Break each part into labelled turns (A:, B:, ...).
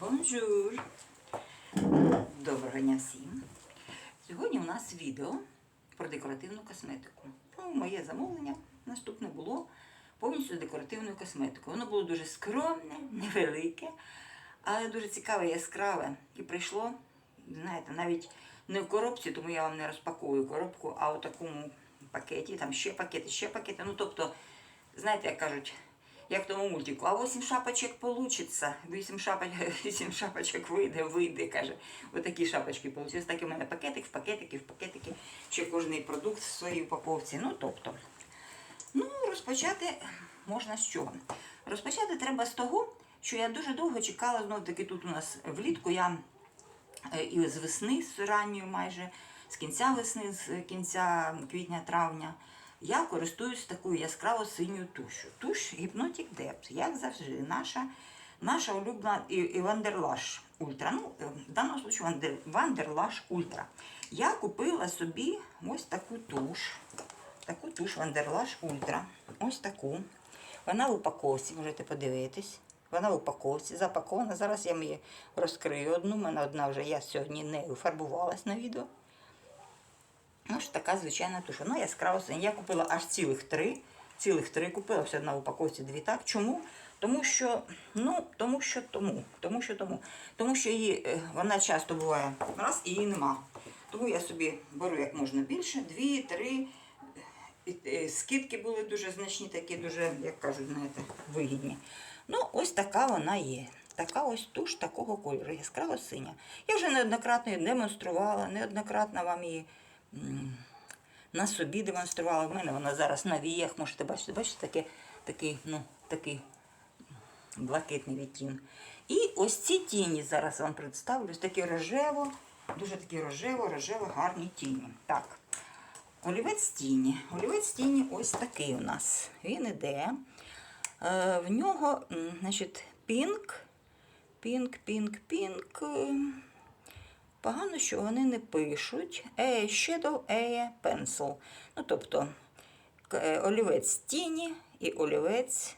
A: Бонжур! Доброго дня всім! Сьогодні у нас відео про декоративну косметику. Ну, моє замовлення наступне було повністю з декоративною косметикою. Воно було дуже скромне, невелике, але дуже цікаве, яскраве. І прийшло, знаєте, навіть не в коробці, тому я вам не розпаковую коробку, а у такому пакеті, там ще пакети, ще пакети. Ну, тобто, знаєте, як кажуть, як в тому мультику, а 8 шапочок получиться, 8 шапочок, 8 шапочок вийде, вийде, каже. Отакі шапочки получились. Так і в мене пакетик, в пакетики, в пакетики, ще кожний продукт в своїй упаковці. Ну, тобто, ну, розпочати можна з чого? Розпочати треба з того, що я дуже довго чекала, знову таки тут у нас влітку я е, і з весни, з ранньої майже, з кінця весни, з кінця квітня-травня, я користуюсь такою яскраво синьою тушу. Туш Hypnotic Depth, як завжди, наша, наша улюблена і, і Вандерлаш Ультра. Ну, е, в даному випадку Вандер, Вандерлаш Ультра. Я купила собі ось таку туш. Таку туш Вандерлаш Ультра. Ось таку. Вона в упаковці, можете подивитись. Вона в упаковці запакована. Зараз я її розкрию одну. У мене одна вже я сьогодні нею фарбувалась на відео. Ну, ж така звичайна туша. Ну, яскраво синя. Я купила аж цілих три. Цілих три купила все одна в упаковці дві так. Чому? Тому що, ну, тому що тому. Тому що тому. Тому що її, е, вона часто буває раз і її нема. Тому я собі беру як можна більше, дві, три. І, е, Скидки були дуже значні, такі дуже, як кажуть, знаєте, вигідні. Ну, ось така вона є. Така ось туш такого кольору, яскраво синя. Я вже неоднократно її демонструвала, неоднократно вам її на собі демонструвала. В мене вона зараз на віях, можете бачити, бачите, таке, такий, ну, такий блакитний відтін. І ось ці тіні зараз вам представлю. Такі рожево, дуже такі рожево, рожево, гарні тіні. Так. Олівець тіні. Олівець тіні ось такий у нас. Він іде. Е, в нього, значить, пінк, пінк, пінк, пінк. Е, Погано, що вони не пишуть. A shadow, A pencil. Ну, тобто, е, олівець тіні і олівець,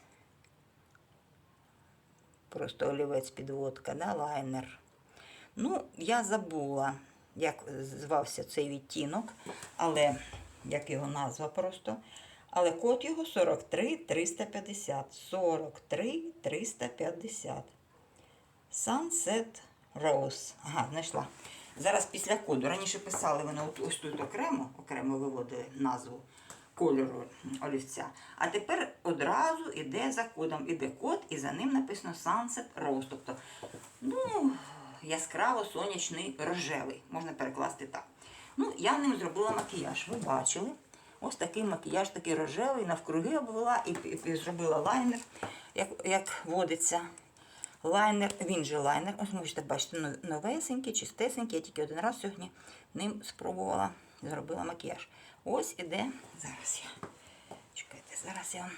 A: просто олівець підводка, да, лайнер. Ну, я забула, як звався цей відтінок, але як його назва просто. Але код його 43 350. 43 350. Sunset Rose. Ага, знайшла. Зараз після коду. Раніше писали вони ось тут окремо, окремо виводили назву кольору олівця. А тепер одразу йде за кодом. Іде код, і за ним написано Sunset Rose. Тобто, ну, яскраво сонячний рожевий. Можна перекласти так. Ну, я ним зробила макіяж. Ви бачили. Ось такий макіяж, такий рожевий, навкруги обвела і, і, і зробила лайнер, як, як водиться. Лайнер, він же лайнер. Ось можете бачити, новесенький, чистесенький. Я тільки один раз сьогодні ним спробувала, зробила макіяж. Ось іде. Зараз я. Чекайте, зараз я вам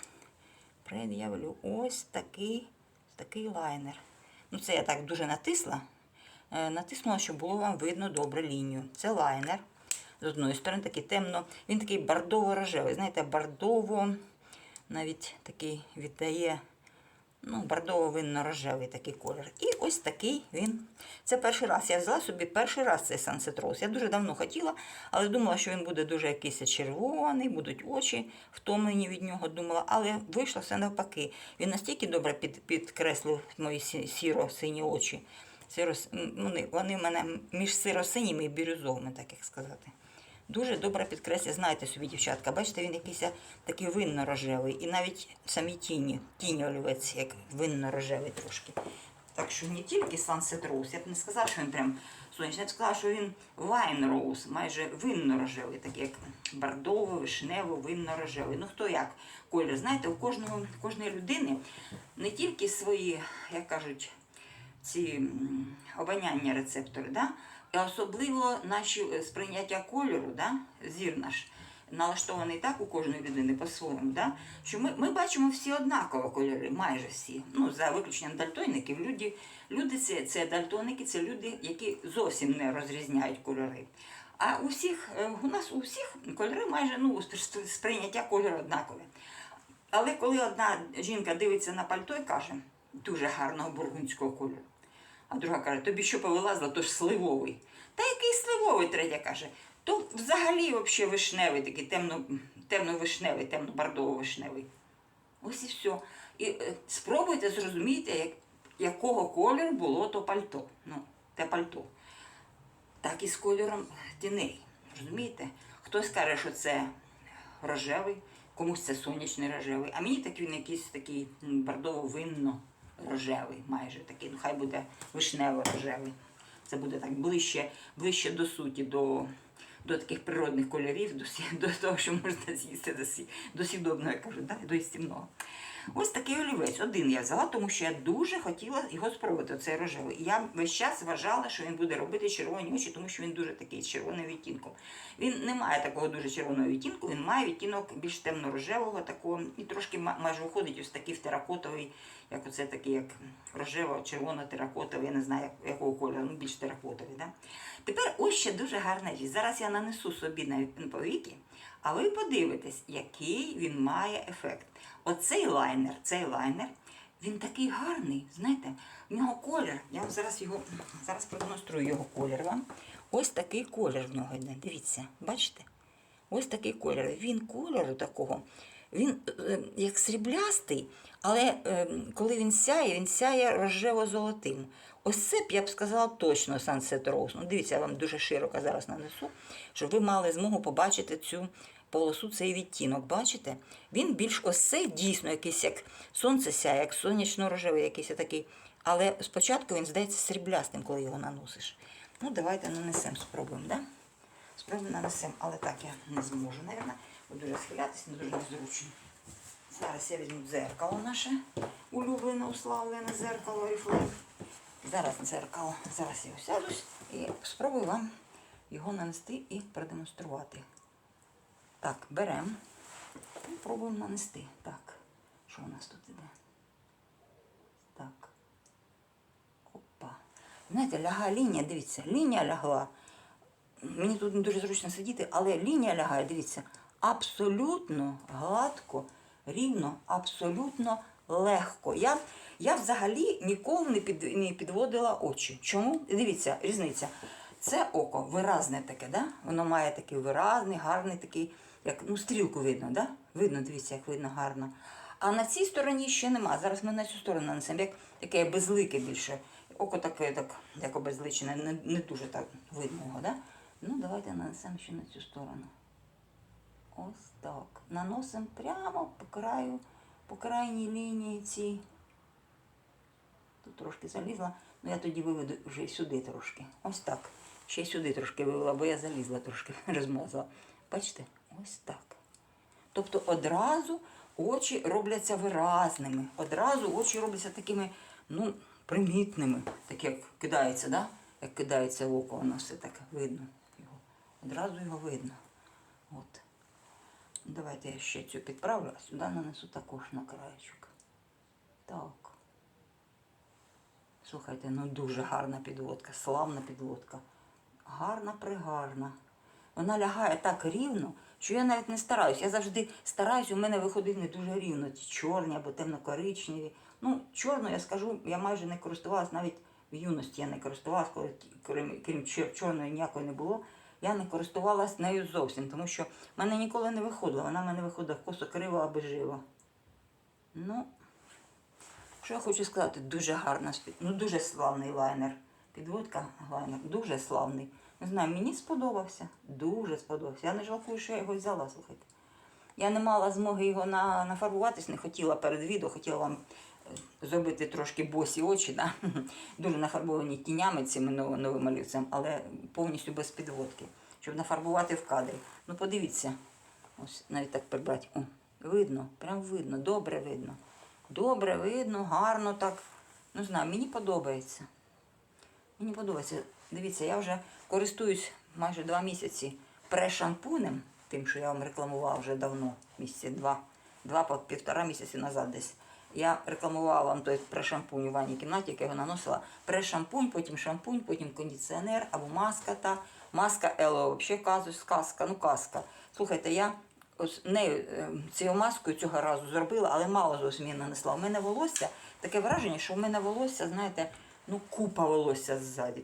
A: пред'явлю. Ось такий, такий лайнер. Ну, це я так дуже натисла. Е, Натиснула, щоб було вам видно добре лінію. Це лайнер. З одної сторони такий темно, він такий бордово-рожевий. Знаєте, бордово навіть такий віддає ну, бордово-винно-рожевий такий колір. І ось такий він. Це перший раз. Я взяла собі перший раз цей Sunset Я дуже давно хотіла, але думала, що він буде дуже якийсь червоний, будуть очі втомлені від нього, думала, але вийшло все навпаки. Він настільки добре під, підкреслив мої сіро-сині очі. Вони- вони в мене між сиро-синіми і бірюзовими, так як сказати. Дуже добре підкреслює, знаєте собі, дівчатка, бачите, він якийсь такий винно-рожевий. І навіть самі тіні, тіні олівець, як винно-рожевий трошки. Так що не тільки Sunset Rose, я б не сказала, що він прям сонячний, я б сказала, що він Wine Rose, майже винно-рожевий, такий як бордово, вишнево, винно-рожевий. Ну хто як колір. Знаєте, у кожного, кожної людини не тільки свої, як кажуть, ці обоняння рецептори, да? Особливо наші е, сприйняття кольору, да? зір наш налаштований так у кожної людини по-своєму, да? що ми, ми бачимо всі однаково кольори, майже всі. Ну, за виключенням дальтоніків. Люди, люди це, це дальтоники, це люди, які зовсім не розрізняють кольори. А у е, у нас у всіх кольори майже ну, сприйняття кольору однакове. Але коли одна жінка дивиться на пальто і каже, дуже гарного бургундського кольору. А друга каже, тобі що повилазило, то ж сливовий. Та який сливовий, третя каже. То взагалі вообще вишневий, такий темно, темно-вишневий, темно-бордово-вишневий. Ось і все. І е, спробуйте зрозуміти, як, якого кольору було то пальто. Ну, те пальто. Так і з кольором тіней. Розумієте? Хтось каже, що це рожевий, комусь це сонячний рожевий, а мені так він якийсь такий бордово-винно рожевий, майже такий, ну хай буде вишнево-рожевий. Це буде так ближче, ближче до суті, до, до таких природних кольорів, до, до того, що можна з'їсти до, до сідобного, я кажу, да? до істівного. Ось такий олівець. Один я взяла, тому що я дуже хотіла його спробувати, цей рожевий. І я весь час вважала, що він буде робити червоні очі, тому що він дуже такий з червоним відтінком. Він не має такого дуже червоного відтінку, він має відтінок більш темно-рожевого такого, і трошки майже виходить ось такий в теракотовий, як оце такий, як рожево-червоно-теракотовий, я не знаю, якого кольору, ну більш теракотовий. Да? Тепер ось ще дуже гарна річ. Зараз я нанесу собі на повіки, а ви подивитесь, який він має ефект. Оцей лайнер, цей лайнер, він такий гарний, знаєте, в нього колір. Я вам зараз його зараз продемонструю його колір вам. Ось такий колір в нього йде. Дивіться, бачите? Ось такий колір. Він кольору такого. Він е, як сріблястий, але е, коли він сяє, він сяє рожево-золотим. Ось це б я б сказала точно Sunset Rose. Ну, дивіться, я вам дуже широко зараз нанесу, щоб ви мали змогу побачити цю полосу, цей відтінок. Бачите? Він більш ось цей дійсно якийсь як сонце сяє, як сонячно-рожевий, якийсь такий. Але спочатку він здається сріблястим, коли його наносиш. Ну, давайте нанесемо, спробуємо, да? Спробуємо нанесемо, але так я не зможу, мабуть. Бо дуже схилятися, не дуже незручно. Зараз я візьму дзеркало наше улюблене, уславлене дзеркало Oriflame. Зараз дзеркало. Зараз я осядусь і спробую вам його нанести і продемонструвати. Так, беремо і пробуємо нанести. Так, що у нас тут іде? Так. Опа. Знаєте, лягає лінія, дивіться, лінія лягла. Мені тут не дуже зручно сидіти, але лінія лягає, дивіться, абсолютно гладко, рівно, абсолютно легко. Я, я взагалі ніколи не, під, не підводила очі. Чому? Дивіться, різниця. Це око виразне таке, да? воно має такий виразний, гарний такий, як ну, стрілку видно, да? видно, дивіться, як видно гарно. А на цій стороні ще нема. Зараз ми на цю сторону нанесемо, як таке безлике більше. Око таке, так, як обезличене, не, не дуже так видно його, да? Ну, давайте нанесемо ще на цю сторону. Ось так. Наносимо прямо по краю, по крайній лінії цій. Тут трошки залізла, ну я тоді виведу вже сюди трошки. Ось так. Ще й сюди трошки вивела, бо я залізла трошки, розмазала. Бачите? Ось так. Тобто одразу очі робляться виразними, одразу очі робляться такими, ну, примітними, так як кидається, да? як кидається в око, воно все так видно. Його. Одразу його видно. От. Давайте я ще цю підправлю, а сюди нанесу також на краєчок. Так. Слухайте, ну дуже гарна підводка, славна підводка. Гарна, пригарна. Вона лягає так рівно, що я навіть не стараюсь. Я завжди стараюсь, у мене виходить не дуже рівно. Ті чорні або темно-коричневі. Ну, чорну, я скажу, я майже не користувалась, навіть в юності я не користувалась, коли крім, крім чорної ніякої не було. Я не користувалась нею зовсім, тому що в мене ніколи не виходила. Вона в мене виходила косо криво або живо. Ну, що я хочу сказати, дуже гарна, ну дуже славний лайнер. Підводка лайнер, дуже славний. Не знаю, мені сподобався, дуже сподобався. Я не жалкую, що я його взяла, слухайте. Я не мала змоги його на, нафарбуватись, не хотіла перед відео, хотіла вам е, зробити трошки босі очі, да? дуже нафарбовані тінями нов- новим олівцем, але повністю без підводки, щоб нафарбувати в кадрі. Ну подивіться, ось навіть так прибрати. О, видно, прям видно, добре видно. Добре видно, гарно так. Не знаю, мені подобається. Мені подобається. Дивіться, я вже користуюсь майже два місяці прешампунем, тим, що я вам рекламувала вже давно, місяці два, два півтора місяці назад десь. Я рекламувала вам той прешампунь у ванній кімнаті, який я наносила. Прешампунь, потім шампунь, потім кондиціонер або маска та. Маска Ело, взагалі казус, казка, ну казка. Слухайте, я ось нею е, цією маскою цього разу зробила, але мало зовсім її нанесла. У мене волосся таке враження, що у мене волосся, знаєте, ну купа волосся ззаді.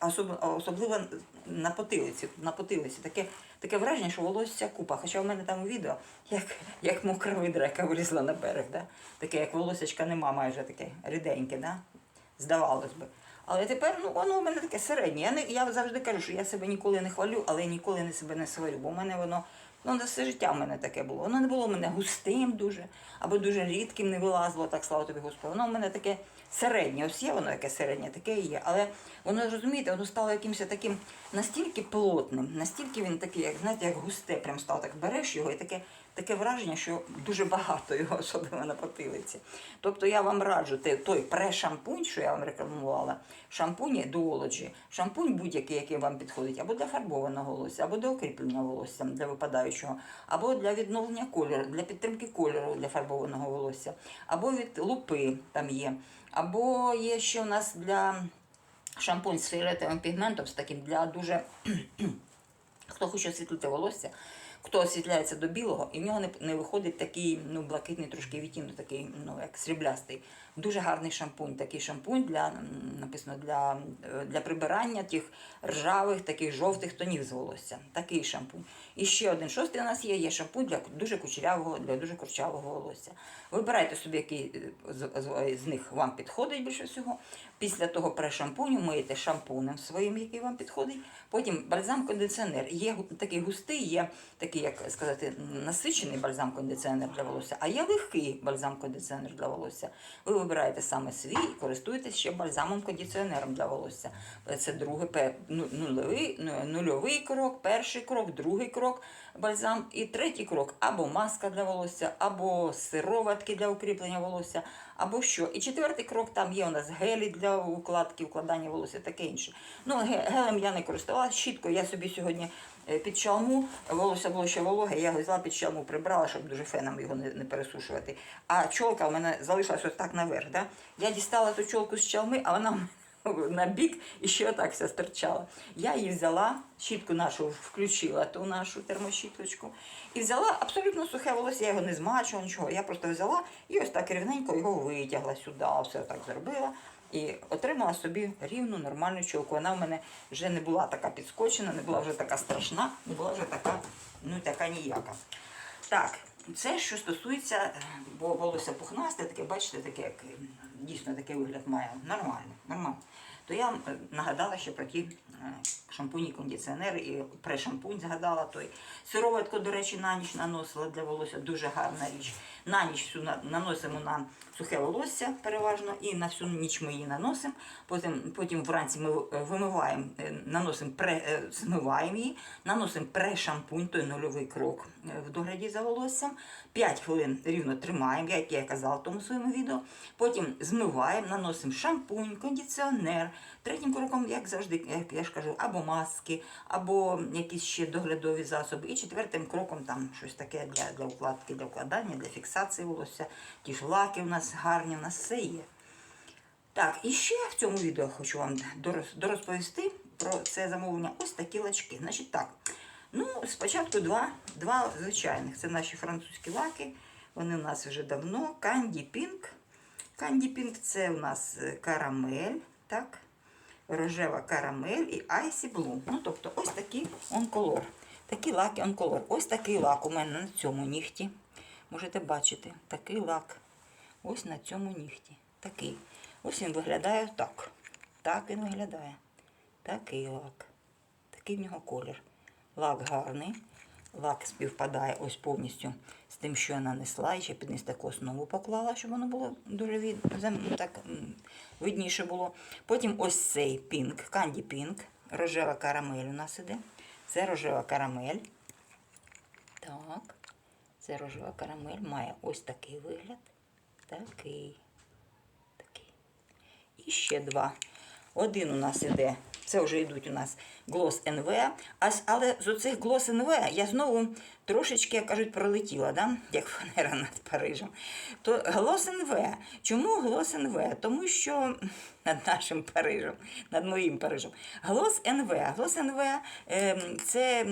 A: Особ- особливо на потилиці. На потилиці. Таке, таке враження, що волосся купа. Хоча у мене там відео, як, як мокра видра, яка вилізла на берег. Да? Таке, як волосечка нема майже таке ріденьке, да? здавалось би. Але тепер ну, воно у мене таке середнє. Я, не, я завжди кажу, що я себе ніколи не хвалю, але ніколи не себе не сварю, бо у мене воно ну, все життя в мене таке було. Воно не було в мене густим дуже, або дуже рідким не вилазило, так слава тобі Господи. Воно в мене таке середнє. Ось є воно яке середнє, таке і є. Але воно розумієте, воно стало якимось таким настільки плотним, настільки він такий, як знаєте, як густе, прям став так береш його і таке. Таке враження, що дуже багато його, особливо на потилиці. Тобто я вам раджу той пре-шампунь, що я вам рекламувала, шампунь дуолоджі, шампунь будь-який, який вам підходить, або для фарбованого волосся, або для укріплення волосся, для випадаючого, або для відновлення кольору, для підтримки кольору для фарбованого волосся, або від лупи там є, або є ще у нас для шампунь з фіолетовим пігментом, з таким для дуже Хто хоче освітлити волосся, хто освітляється до білого, і в нього не, не виходить такий ну, блакитний трошки відтінок, такий, ну, як сріблястий. Дуже гарний шампунь. Такий шампунь для написано для, е, для прибирання тих ржавих, таких жовтих тонів з волосся. Такий шампунь. І ще один шостий у нас є, є шампунь для дуже кучерявого, для дуже курчавого волосся. Вибирайте собі, який е, з, з, з них вам підходить більше всього. Після того пре-шампуню миєте шампунем своїм, який вам підходить. Потім бальзам-кондиціонер. Є такий густий, є такий, як сказати, насичений бальзам-кондиціонер для волосся, а є легкий бальзам-кондиціонер для волосся. Ви вибираєте саме свій і користуєтесь ще бальзамом-кондиціонером для волосся. Це другий ну- нульовий, ну, нульовий крок, перший крок, другий крок бальзам і третій крок або маска для волосся, або сироватки для укріплення волосся, або що. І четвертий крок там є у нас гелі для укладки, укладання волосся, таке інше. Ну, гелем я не користувалася, щіткою я собі сьогодні під чалму, волосся було ще вологе, я його взяла під чалму, прибрала, щоб дуже феном його не, не пересушувати. А чолка у мене залишилась ось так наверх. Да? Я дістала ту чолку з чалми, а вона на бік і ще отак вся стирчала. Я її взяла, щітку нашу включила, ту нашу термощіточку, і взяла абсолютно сухе волосся, я його не змачувала, нічого. Я просто взяла і ось так рівненько його витягла сюди, все так зробила. І отримала собі рівну нормальну чолку. Вона в мене вже не була така підскочена, не була вже така страшна, не була вже така, ну така ніяка. Так, це що стосується, е, бо волосся пухнасте, таке, бачите, таке, як дійсно такий вигляд має. Нормально, нормально. То я е, нагадала ще про ті е, шампуні, кондиціонери і пре-шампунь згадала той. Сироватку, до речі, на ніч наносила для волосся, дуже гарна річ. На ніч наносимо на сухе волосся переважно, і на всю ніч ми її наносимо. Потім, потім вранці ми е, вимиваємо, е, наносимо пре, е, змиваємо її, наносимо пре-шампунь, той нульовий крок в догляді за волоссям. 5 хвилин рівно тримаємо, як я казала в тому своєму відео. Потім змиваємо, наносимо шампунь, кондиціонер. Третім кроком, як завжди, як я ж кажу, або маски, або якісь ще доглядові засоби. І четвертим кроком там щось таке для, для укладки, для укладання, для фіксації волосся. Ті ж лаки у нас гарні, у нас все є. Так, і ще в цьому відео хочу вам дорозповісти про це замовлення. Ось такі лачки. Значить так. Ну, спочатку два, два звичайних. Це наші французькі лаки. Вони у нас вже давно. Candy Pink. Candy Pink це у нас е, карамель, так? Рожева карамель і Айсі Blue. Ну, тобто ось такий онколор. Такі лаки онколор. Ось такий лак у мене на цьому нігті. Можете бачити, такий лак. Ось на цьому нігті. Такий. Ось він виглядає так. Так він виглядає. Такий лак. Такий в нього колір. Лак гарний. Лак співпадає ось повністю з тим, що я нанесла. І ще під низ таку основу поклала, щоб воно було дуже від... так, видніше було. Потім ось цей пінк, канді пінк. Рожева карамель у нас іде. Це рожева карамель. Так. Це рожева карамель має ось такий вигляд. Такий. Такий. І ще два. Один у нас іде, це вже йдуть у нас глос НВ. Але з оцих глос НВ я знову трошечки, як кажуть, пролетіла, да? як фанера над Парижем. То глос НВ. Чому глос НВ? Тому що над нашим Парижем, над моїм Парижем. Глос НВ. Глос НВ ем, це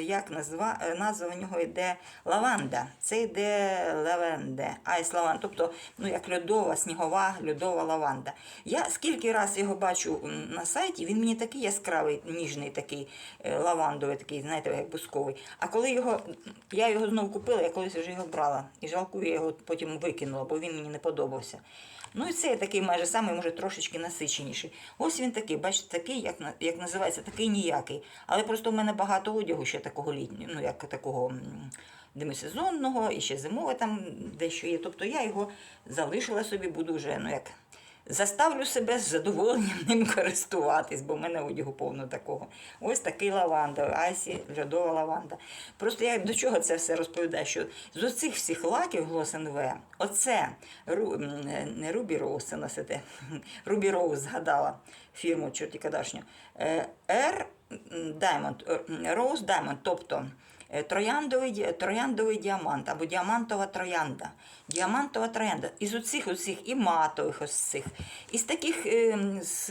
A: як назва, е, назва у нього йде лаванда. Це йде лавенде, айс лаванда. Тобто, ну як льодова, снігова, льодова лаванда. Я скільки раз його бачу на сайті, він мені такий яскравий, ніжний, такий е, лавандовий, такий, знаєте, як бусковий. А коли його, я його знову купила, я колись вже його брала. І жалкую, я його потім викинула, бо він мені не подобався. Ну і це такий майже самий, може, трошечки насиченіший. Ось він такий, бачите, такий, як, як називається, такий ніякий. Але просто в мене багато одягу ще такого літнього, ну як такого демисезонного, і ще зимове там дещо є. Тобто я його залишила собі, буду вже, ну як. Заставлю себе з задоволенням ним користуватись, бо в мене одягу повно такого. Ось такий лаванда, Айсі льодова лаванда. Просто я до чого це все розповідаю? Що з оцих всіх лаків Глос НВ, оце Ру, не Рубі Роуз, це носите, Рубі Роуз згадала фірму чорті кадашню. R Diamond, Rose Diamond, тобто е, трояндовий, трояндовий діамант або діамантова троянда. Діамантова троянда. Із оцих оцих і матових ось цих. Із таких е, з,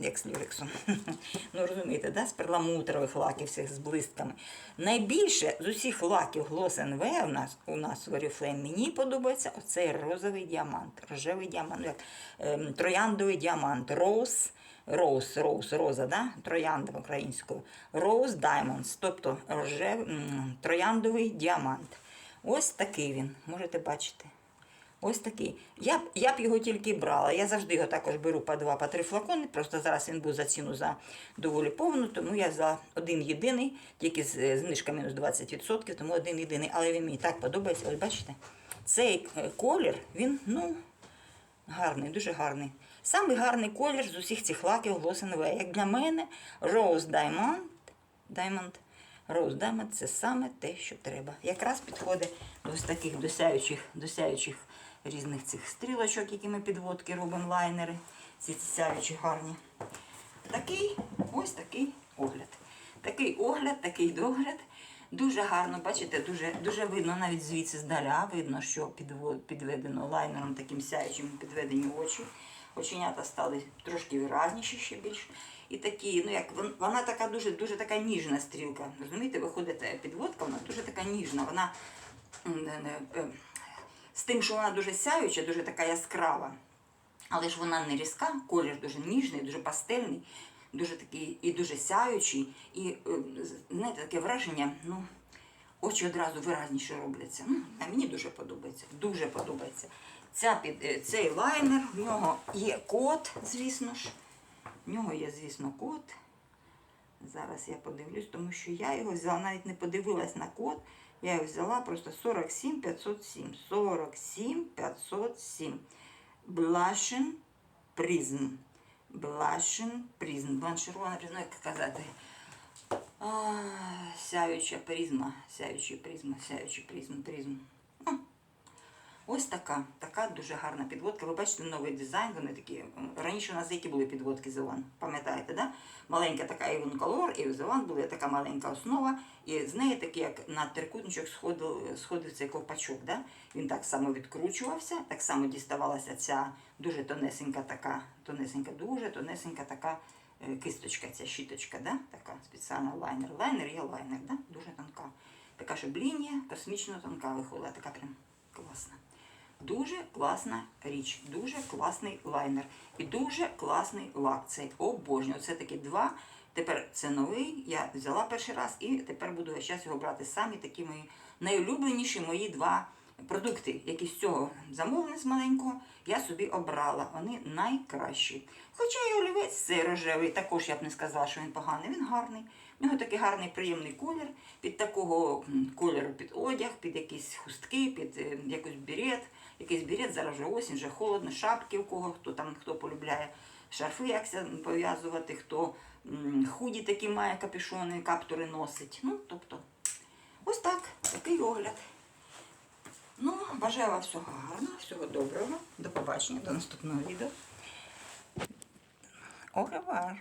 A: як з люрексом. ну розумієте, да? з перламутрових лаків всіх з блистками. Найбільше з усіх лаків Gloss NV у нас у нас в Oriflame мені подобається оцей розовий діамант, рожевий діамант, як ем, трояндовий діамант, роуз. Роуз, роуз, роза, да? троянда українською. Rose Diamonds, тобто рожев, трояндовий діамант. Ось такий він, можете бачити. Ось такий. Я б, я б його тільки брала. Я завжди його також беру по два, по три флакони. Просто зараз він був за ціну за доволі повну, тому я за один єдиний, тільки з е, знижка мінус 20%, тому один єдиний. Але він мені так подобається. Ось бачите, цей е, колір, він, ну, Гарний, дуже гарний. Самий гарний колір з усіх цих лаків Gloss Як для мене, Rose Diamond, Diamond, Rose Diamond це саме те, що треба. Якраз підходить до ось таких досяючих, досяючих різних цих стрілочок, які ми підводки робимо, лайнери. Ці сяючі гарні. Такий, ось такий огляд. Такий огляд, такий догляд. Дуже гарно, бачите, дуже, дуже видно навіть звідси здаля, видно, що підведено лайнером таким сяючим підведені очі. Оченята стали трошки виразніші ще більш. І такі, ну як вона така дуже дуже така ніжна стрілка. Розумієте, виходить підводка, вона дуже така ніжна. Вона е, з тим, що вона дуже сяюча, дуже така яскрава. Але ж вона не різка, колір дуже ніжний, дуже пастельний, дуже такий і дуже сяючий. І е, знаєте, таке враження, ну, очі одразу виразніше робляться. А мені дуже подобається. Дуже подобається. Ця під, е, цей лайнер, в нього є код, звісно ж. В нього є, звісно, код. Зараз я подивлюсь, тому що я його взяла, навіть не подивилась на код. Я його взяла просто 47 507. 47 507. Blushing Prism. Бланширована призма, як казати. А, сяюча призма, сяюча призма, сяюча призма, призм. Ось така, така дуже гарна підводка. Ви бачите новий дизайн, вони такі. Раніше у нас які були підводки Зелан, пам'ятаєте, да? Маленька така Avon Color, і у Зелан була така маленька основа, і з неї такий, як на трикутничок сходив, сходив цей ковпачок. Да? Він так само відкручувався, так само діставалася ця дуже тонесенька така, тонесенька, дуже тонесенька така е, кисточка, ця щіточка, да? така спеціальна лайнер. Лайнер є лайнер, да? дуже тонка. Така, щоб лінія космічно тонка виходила, така прям класна. Дуже класна річ, дуже класний лайнер і дуже класний лак. Цей обожнюю. Це такі два. Тепер це новий. Я взяла перший раз і тепер буду весь час його брати самі. Такі мої найулюбленіші мої два продукти, які з цього замовлення з маленького, я собі обрала. Вони найкращі. Хоча і олівець цей рожевий, також я б не сказала, що він поганий. Він гарний. В нього такий гарний приємний колір. Під такого кольору під одяг, під якісь хустки, під е, якийсь берет. Якийсь берет, зараз вже осінь, вже холодно, шапки у кого, хто там хто полюбляє шарфи, як пов'язувати, хто худі такі має капюшони, каптури носить. Ну, тобто, ось так, такий огляд. Ну, бажаю вам всього гарного, всього доброго. До побачення, до наступного відео. Revoir.